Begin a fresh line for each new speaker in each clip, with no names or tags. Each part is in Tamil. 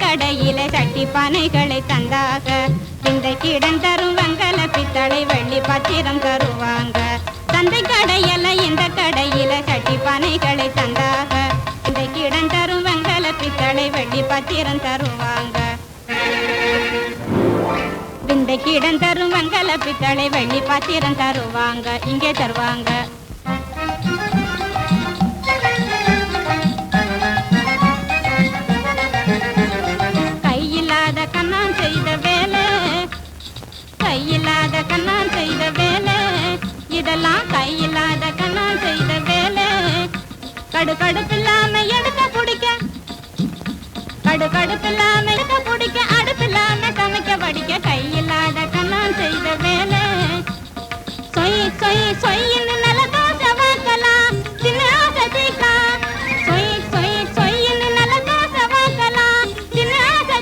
கடையில சட்டி பானைகளை தந்தாக இந்த கிடந்தரும் வங்கல பித்தளை வெள்ளி பத்திரம் தருவாங்க. தந்தை கடையில இந்த கடையில கட்டி பானைகளை தந்தாக இந்த கிடம் தரும் வெங்கல பித்தளை வெள்ளி பத்திரம் தருவாங்க. இந்த கிடம் தரும் வெங்கல பித்தளை வெள்ளி பத்திரம் தருவாங்க. இங்கே தருவாங்க. கடு கடுப்பில்லாம எடுக்க பிடிக்க. கடு கடுப்பில்லாம எடுக்க பிடிக்க அடுப்பில்லாம சமைக்க படிக்க கையில்லாத கண்ணான் செய்த வேலை. சொய் சொய் சொய்ன்னு நல்ல தோசை வாக்கலாம் சின்ன ஆசை தீக்கலாம். சொய் சொய் சொய்ன்னு நல்ல தோசை வாக்கலாம் சின்ன ஆசை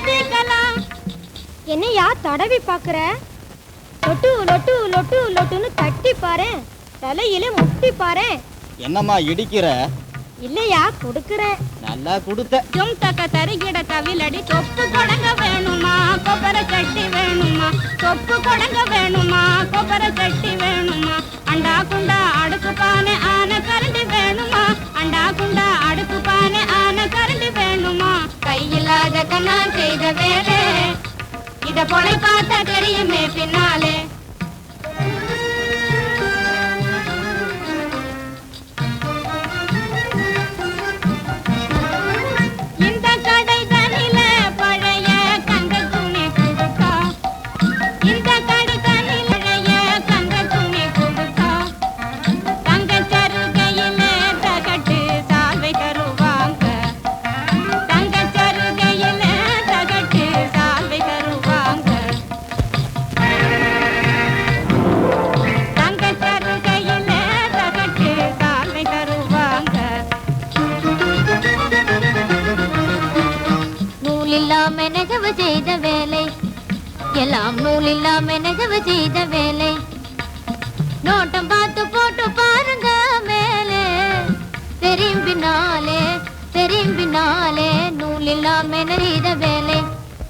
என்னையா தடவி பாக்குற லொட்டு லொட்டு லொட்டு லொட்டுன்னு தட்டி பாரு தலையில முட்டி பாரு
என்னம்மா இடிக்கிற?
இல்லையா? கொடுக்கறேன்
நல்லா கொடுத்த.
ஜும் தக்க தருகிட தவிலடி தொப்பு கொடங்க வேணுமா? கொப்பரை சட்டி வேணுமா? தொப்பு கொடங்க வேணுமா? கொப்பரை சட்டி வேணுமா? அண்டா குண்டா அடுப்பு பானை ஆன கரண்டி வேணுமா? அண்டா குண்டா அடுப்பு பானை ஆன கரண்டி வேணுமா? கையில்லாத கண்ணா செய்த வேலை. இத பொலை பார்த்தா தெரியுமே பின்னாலே.
எல்லாம் நூல் இல்லாம நெகவு செய்த வேலை. நோட்டம் பார்த்து போட்டு பாருங்க மேலே. தெரியும் பின்னாலே தெரியும் பின்னாலே நூல் இல்லாம நெறித வேலை.